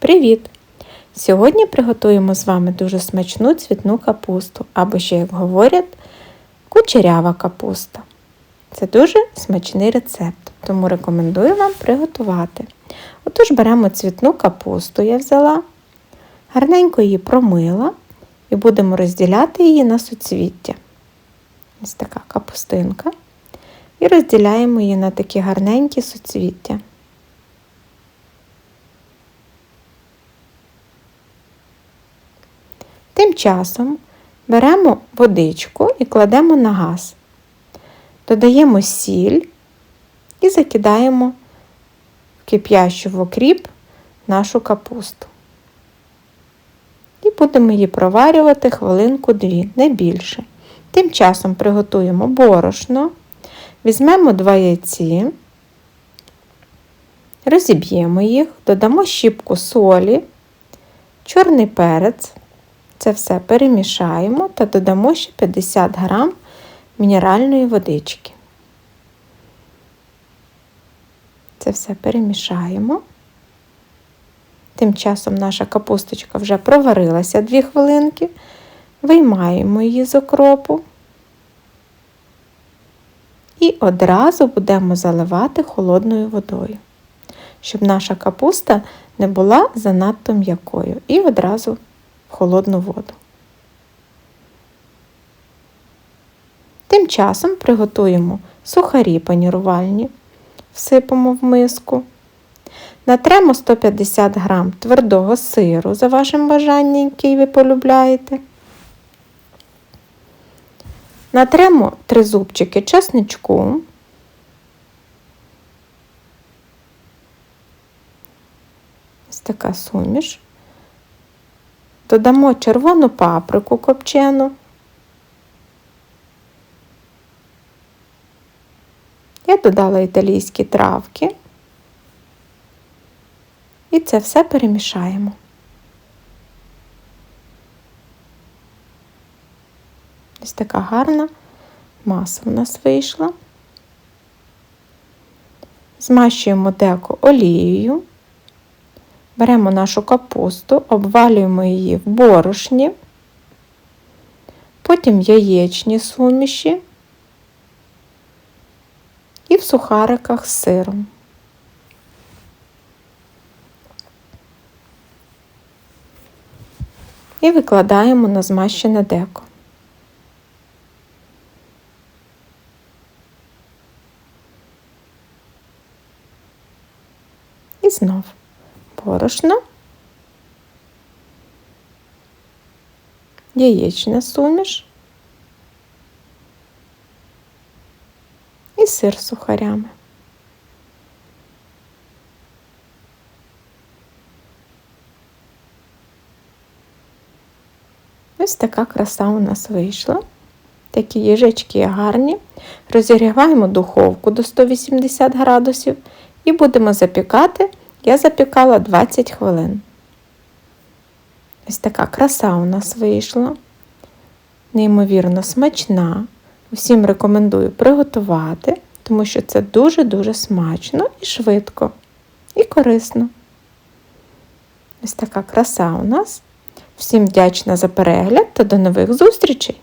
Привіт! Сьогодні приготуємо з вами дуже смачну цвітну капусту, або ще, як говорять, кучерява капуста. Це дуже смачний рецепт, тому рекомендую вам приготувати. Отож, беремо цвітну капусту, я взяла, гарненько її промила і будемо розділяти її на суцвіття. Ось така капустинка. І розділяємо її на такі гарненькі суцвіття. Тим часом беремо водичку і кладемо на газ, додаємо сіль і закидаємо в кип'ящу в окріп нашу капусту. І будемо її проварювати хвилинку-дві, не більше. Тим часом приготуємо борошно, візьмемо два яйці, розіб'ємо їх, додамо щіпку солі, чорний перець. Це все перемішаємо та додамо ще 50 грам мінеральної водички. Це все перемішаємо. Тим часом наша капусточка вже проварилася 2 хвилинки. Виймаємо її з окропу і одразу будемо заливати холодною водою, щоб наша капуста не була занадто м'якою. І одразу холодну воду. Тим часом приготуємо сухарі панірувальні, всипемо в миску. Натремо 150 г твердого сиру, за вашим бажанням, який ви полюбляєте. Натремо три зубчики чесничку. Ось така суміш. Додамо червону паприку копчену. Я додала італійські травки. І це все перемішаємо. Ось така гарна маса у нас вийшла. Змащуємо деко олією. Беремо нашу капусту, обвалюємо її в борошні, потім яєчні суміші і в сухариках з сиром. І викладаємо на змащене деко. І знов борошно, яєчна суміш і сир з сухарями. Ось така краса у нас вийшла. Такі їжачки гарні. Розігріваємо духовку до 180 градусів і будемо запікати я запікала 20 хвилин. Ось така краса у нас вийшла. Неймовірно смачна. Усім рекомендую приготувати, тому що це дуже-дуже смачно і швидко, і корисно. Ось така краса у нас. Всім вдячна за перегляд та до нових зустрічей!